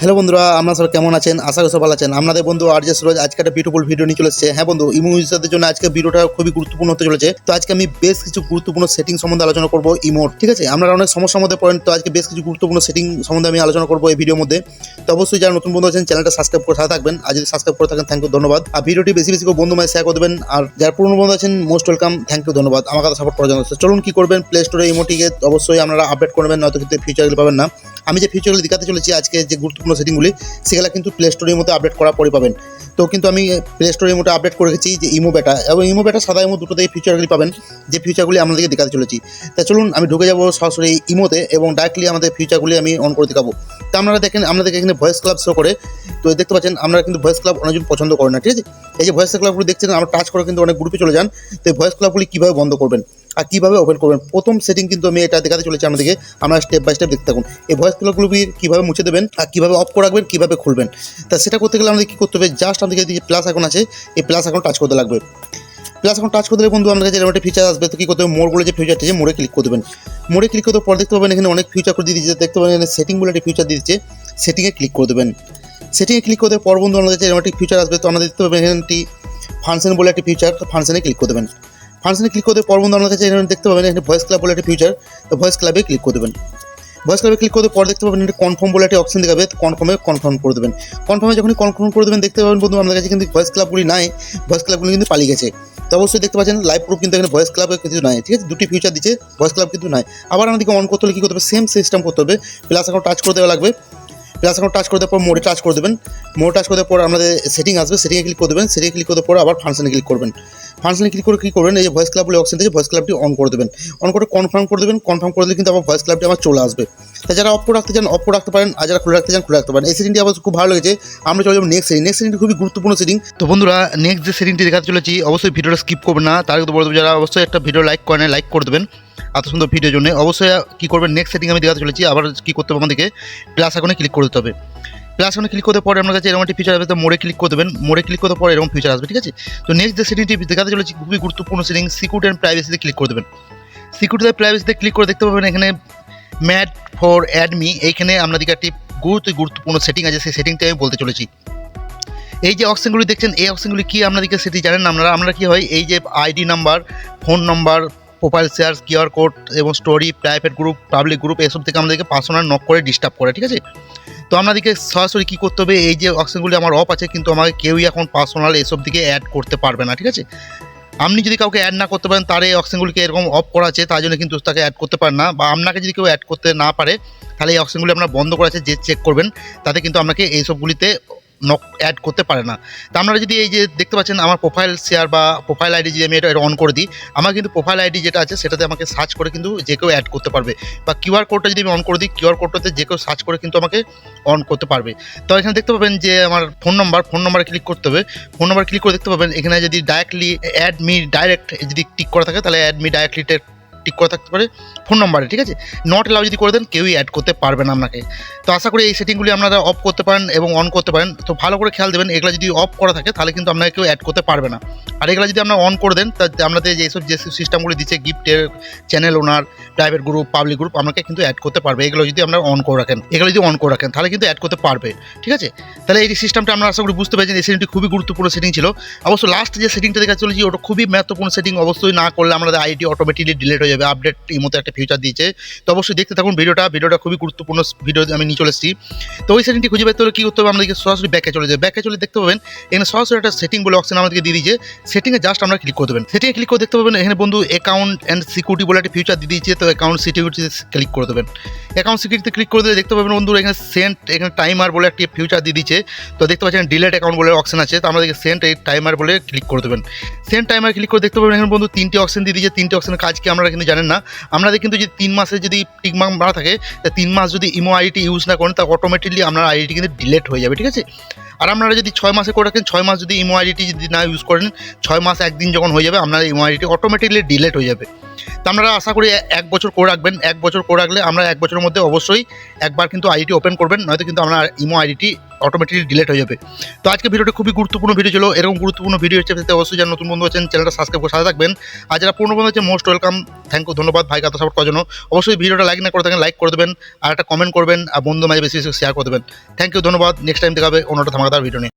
Hello বন্ধুরা, আপনারা সবাই কেমন আছেন? আশা করি সব ভালো আছেন। আপনাদের বন্ধু আর যে সুরজ আজকে একটা বিউটিফুল ভিডিও নিয়ে চলে এসেছে। হ্যাঁ বন্ধু, ইমো ইউজারদের জন্য আজকে ভিডিওটা খুবই গুরুত্বপূর্ণ হতে চলেছে। তো আজকে আমি বেশ কিছু গুরুত্বপূর্ণ সেটিং সম্বন্ধে আলোচনা করব ইমোর, ঠিক আছে? আমরা অনেক সমস্যার মধ্যে পড়েন, তো আজকে বেশ কিছু গুরুত্বপূর্ণ সেটিং সম্বন্ধে আমি আলোচনা করব এই ভিডিওর মধ্যে। তো অবশ্যই যারা নতুন বন্ধু আছেন চ্যানেলটা সাবস্ক্রাইব করে থাকবেন। আর যদি সাবস্ক্রাইব করে থাকেন থ্যাংক ইউ ধন্যবাদ। আর ভিডিওটি বেশি বেশি বন্ধু মাঝে শেয়ার করে দেবেন। আর যারা পুরনো বন্ধু আছেন মোস্ট ওয়েলকাম থ্যাংক ইউ ধন্যবাদ। আমার কথা সাপোর্ট করার জন্য। চলুন কি করবেন? প্লে স্টোরে ইমোটিকে অবশ্যই আপনারা আপডেট করবেন নয়তো কিন্তু ফিচারগুলো পাবেন না। আমি যে ফিচারগুলো দেখাতে চলেছি, আজকে যে গুরুত্বপূর্ণ সেটিংগুলি সেগুলো কিন্তু প্লে স্টোরের মধ্যে আপডেট করার পরে পাবেন। তো কিন্তু আমি প্লে স্টোরের মধ্যে আপডেট করে রেখেছি যে ইমো বেটা এবং ইমো বেটা সাদা ইমো দুটোতেই ফিচারগুলি পাবেন, যে ফিচারগুলি আপনাদেরকে দেখাতে চলেছি। তা চলুন, আমি ঢুকে যাব সরাসরি ইমোতে এবং ডাইরেক্টলি আমাদের ফিচারগুলি আমি অন করে দেখাবো। তো আপনারা দেখেন আপনাদেরকে এখানে ভয়েস ক্লাব শো করে। তো দেখতে পাচ্ছেন, আমরা কিন্তু ভয়েস ক্লাব অনেকজন পছন্দ করে না, ঠিক আছে? এই যে ভয়েস ক্লাবগুলি দেখছেন, আমরা টাচ করে কিন্তু অনেক গ্রুপে চলে যান। তো ভয়েস ক্লাবগুলি কীভাবে বন্ধ করবেন? আর কীভাবে ওপেন করবেন? প্রথম সেটিং কিন্তু আমি এটা দেখাতে চলেছি আপনাদেরকে। আমরা স্টেপ বাই স্টেপ দেখতে থাকুন। এই ভয়েস ক্লাবগুলি কীভাবে মুছে দেবেন আর কীভাবে অফ করে রাখবেন, কীভাবে খুলবেন? তা সেটা করতে গেলে আমাদের কী করতে হবে? জাস্ট আমাদের যে প্লাস এখন আছে। এই প্লাস এখন টাচ করতে লাগবে। প্লাস এখন টাচ করে দিলে বন্ধু আমাদের কাছে একটা ফিচার আসবে। তো কী করতে হবে? মোড় বলে যে ফিচারটি আছে মোড়ে ক্লিক করে দেবেন। মোড়ে ক্লিক করতে পর দেখতে পাবেন এখানে অনেক ফিচার করে দিয়ে দিচ্ছে দেখতে পাবেন এখানে সেটিং বলে একটা ফিচার দিয়ে দিচ্ছে সেটিংয়ে ক্লিক করে দেবেন। সেটিংয়ে ক্লিক করতে পর বন্ধু আমাদের কাছে এরকম একটি ফিচার আসবে। তো আমাদের দেখতে পাবেন এখানে একটি ফাংশন বলে একটি ফিচার ফাংশনে ক্লিক করে দেবেন। ফাংশনে ক্লিক করতে পর বন্ধু কাছে এখানে দেখতে পাবেন, এখানে ভয়েস ক্লাব বলে একটা ফিউচার তো ভয়েস ক্লাবে ক্লিক করে দেবেন। ভয়েস ক্লাবে ক্লিক করতে পর দেখতে পাবেন এটা কনফার্ম বলে একটা অপশন দেখাবে কনফার্মে কনফার্ম করে দেবেন। কনফার্মে যখনই কনফার্ম করে দেবেন, দেখতে পাবেন বন্ধু আমাদের কাছে কিন্তু ভয়েস ক্লাবগুলি নাই ভয়েস ক্লাবগুলি কিন্তু পালিয়ে গেছে। তো অবশ্যই দেখতে পাচ্ছেন লাইভ প্রুফ কিন্তু এখানে ভয়েস ক্লাবে কিছু নাই, ঠিক আছে? দুটি ফিউচার দিচ্ছে ভয়েস ক্লাব কিন্তু নাই। আবার আমাদেরকে অন করতে হলে কী করতে হবে? সেম সিস্টেম করতে হবে। প্লাস এখন টাচ করে দেওয়া লাগবে। প্লাস এখন টাচ করে দেওয়ার পর মোডে টাচ করে দেবেন। মোড টাচ করে দেওয়ার পর আমাদের সেটিং আসবে সেটিংয়ে ক্লিক করে দেবেন সেটিংয়ে ক্লিক করার পর আবার ফাংশনে ক্লিক করবেন। ফাংশনে ক্লিক করে কী করবেন? এই যে ভয়েস ক্লাব বলে অপশন থেকে ভয়েস ক্লাবটি অন করে দেবেন। অন করে কনফার্ম করে দেবেন কনফার্ম করে দিলে কিন্তু আবার ভয়েস ক্লাবটি আবার চলে আসবে। তা যারা অফ করে রাখতে চান অফ করে রাখতে পারেন, আর যারা খুলে রাখতে চান খুলে রাখতে পারেন। এই সেটিংটি আমার খুব ভালো লেগেছে। আমরা চলে যাব নেক্সট সেটিং নেক্সট সেটিংটি খুবই গুরুত্বপূর্ণ সেটিং তো বন্ধুরা নেক্সট যে সেটিংটি দেখাতে চলেছি, অবশ্যই ভিডিওটা স্কিপ করবেন না। তার কিন্তু বলে দেবো, যারা অবশ্যই একটা ভিডিও লাইক করেন লাইক করে দেবেন। এত সুন্দর ভিডিওর জন্য। অবশ্যই কী করবেন? নেক্সট সেটিং আমি দেখাতে চলেছি। আবার কী করতে হবে আমাদেরকে? প্লাস এখানে ক্লিক করে দিতে হবে। প্লাস এখানে ক্লিক করতে পরে আপনার কাছে এরকম একটি ফিচার আসবে, তো মোড়ে ক্লিক করে দেবেন মোড়ে ক্লিক করতে পরে এরকম ফিচার আসবে, ঠিক আছে? তো নেক্সট যে সেটিংটি দেখাতে চলেছি, খুবই গুরুত্বপূর্ণ সেটিং সিকিউরিটি অ্যান্ড প্রাইভেসিতে ক্লিক করে দেবেন সিকিউরিটি প্রাইভেসিতে ক্লিক করে দেখতে পাবেন এখানে ম্যাট ফর অ্যাডমি এইখানে আপনাদেরকে একটি গুরুত্ব গুরুত্বপূর্ণ সেটিং আছে, সেই সেটিংটা আমি বলতে চলেছি। এই যে অপশনগুলি দেখছেন, এই অপশনগুলি কি আপনাদেরকে সেটি জানেন আপনারা? আমরা কি হয়, এই যে ID number phone number profile share QR code এবং story private group public group এসব থেকে আমাদেরকে পার্সোনাল নক করে ডিস্টার্ব করে, ঠিক আছে? তো আপনাদেরকে সরাসরি কী করতে হবে? এই যে অপশানগুলি আমার অফ আছে, কিন্তু আমাকে কেউই এখন পার্সোনাল এসব দিকে অ্যাড করতে পারবে না, ঠিক আছে? আপনি যদি কাউকে অ্যাড না করতে পারেন, তার এই অপশানগুলিকে এরকম অফ করা আছে, তার জন্য কিন্তু তাকে অ্যাড করতে পারেন না, বা আপনাকে যদি কেউ অ্যাড করতে না পারে, তাহলে এই অপশানগুলি আপনার বন্ধ করা আছে, যে চেক করবেন, তাতে কিন্তু আপনাকে এইসবগুলিতে নক অ্যাড করতে পারে না। তা আপনারা যদি এই যে দেখতে পাচ্ছেন আমার প্রোফাইল শেয়ার বা প্রোফাইল আইডি যদি আমি এটা অন করে দিই, আমার কিন্তু প্রোফাইল আইডি যেটা আছে সেটাতে আমাকে সার্চ করে কিন্তু যে কেউ অ্যাড করতে পারবে বা কিউআর কোডটা যদি আমি অন করে দিই কিউআর কোডটাতে যে কেউ সার্চ করে কিন্তু আমাকে অন করতে পারবে। তো এখানে দেখতে পাবেন যে আমার ফোন নম্বর ফোন নম্বরে ক্লিক করতে হবে। ফোন নম্বর ক্লিক করে দেখতে পাবেন এখানে যদি ডাইরেক্টলি অ্যাড মি ডাইরেক্ট যদি টিক করা থাকে, তাহলে অ্যাড মি ডাইরেক্টলি টিক করা থাকতে পারে ফোন নম্বরে ঠিক আছে? নট এলাও যদি করে দেন, কেউই অ্যাড করতে পারবে না আপনাকে। তো আশা করি এই সেটিংগুলি আপনারা অফ করতে পারেন এবং অন করতে পারেন। তো ভালো করে খেয়াল দেবেন, এগুলো যদি অফ করা থাকে, তাহলে কিন্তু আপনাকে কেউ অ্যাড করতে পারবে না। আর এগুলো যদি আপনারা অন করে দেন, তা আপনাদের যে যেসব যে সিস্টেমগুলি দিচ্ছে গিফটের channel owner private group public group আপনাকে কিন্তু অ্যাড করতে পারবে। এগুলো যদি আপনারা অন করে রাখেন, এগুলো যদি অন করে রাখেন, তাহলে কিন্তু অ্যাড করতে পারবে, ঠিক আছে? তাহলে এই সিস্টেমটা আমরা আশা করি বুঝতে পেরেছেন, এই সেটিংটি খুবই গুরুত্বপূর্ণ সেটিং ছিল। অবশ্য লাস্ট যে সেটিংটা দেখা চলেছি ওটা খুবই মহত্বপূর্ণ সেটিং অবশ্যই না করলে আমাদের আইডি অটোমেটিকলি ডিলিট হয়ে যাবে। আপডেট এই মতো একটা ফিউচার দিয়েছে। তো অবশ্যই দেখতে থাকুন ভিডিওটা। ভিডিওটা খুবই গুরুত্বপূর্ণ ভিডিও আমি নিয়ে চলে এসেছি। তো ওই সেটিংটি খুঁজে পেতে হলে কী করতে হবে? আমাদেরকে সরাসরি ব্যাকে চলে যাবে। ব্যাকে চলে দেখতে পাবেন, এখানে সরাসরি একটা সেটিং বলে অপশন আমাদেরকে দিয়ে দিয়েছে। সেটিংয়ে জাস্ট আমরা ক্লিক করে দেবেন। সেটিংয়ে ক্লিক করে দেখতে পাবেন, এখানে বন্ধু অ্যাকাউন্ট অ্যান্ড সিকিউরিটি বলে একটা ফিউচার দিয়ে দিয়েছে। তো অ্যাকাউন্ট সিকিউরিটিতে ক্লিক করে দেবেন। অ্যাকাউন্ট সিকিউরিটিতে ক্লিক করে দিলে দেখতে পাবেন বন্ধু এখানে সেন্ট এখানে টাইমার বলে একটি ফিউচার দিয়ে দিচ্ছে তো দেখতে পাচ্ছেন ডিলেট অ্যাকাউন্ট বলে অপশন আছে। তো আমাদেরকে সেন্ট এই টাইমার বলে ক্লিক করে দেবেন। সেন্ট টাইমার ক্লিক করে দেখতে পাবেন, এখানে বন্ধু তিনটে অপশন দিয়ে দিয়েছে। তিনটে অপশনের কাজকে আমরা আমরা জানেন না আপনাদের কিন্তু যদি তিন মাসে যদি টিকমার্ক মারা থাকে, তা তিন মাস যদি ইমো আইডি ইউজ না করেন, তা অটোমেটিকলি আপনার আইডিটি কিন্তু ডিলেট হয়ে যাবে, ঠিক আছে? আর আপনারা যদি ছয় মাসে করে রাখেন, ছয় মাস যদি ইমো আইডিটি যদি না ইউজ করেন, ছয় মাস একদিন যখন হয়ে যাবে আপনার ইমো আইডিটি অটোমেটিকলি ডিলেট হয়ে যাবে। আপনারা আশা করি এক বছর করে রাখবেন। এক বছর করে রাখলে আমরা এক বছরের মধ্যে অবশ্যই একবার কিন্তু আইডিটি ওপেন করবেন, নয়তো কিন্তু আপনার ইমো আইডিটি অটোমেটিকলি ডিলেট হয়ে যাবে। তো আজকে ভিডিওটি খুবই গুরুত্বপূর্ণ ভিডিও ছিল। এরকম গুরুত্বপূর্ণ ভিডিও হচ্ছে অবশ্যই যারা নতুন বন্ধু আছেন, চ্যানেলটা সাবস্ক্রাইব করে সাথে থাকবেন। আর যারা পুরনো বন্ধু আছেন মোস্ট ওয়েলকাম থ্যাংক ইউ ধন্যবাদ ভাই কাতা সাপোর্ট করার জন্য। অবশ্যই ভিডিওটা লাইক না করে থাকেন লাইক করে দেবেন, আর একটা কমেন্ট করবেন, আর বন্ধু মাঝে বেশি বেশি শেয়ার করে দেবেন। থ্যাংক ইউ ধন্যবাদ নেক্সট টাইম দেখাবে অন্যটা ধামাকাদার ভিডিও নিয়ে।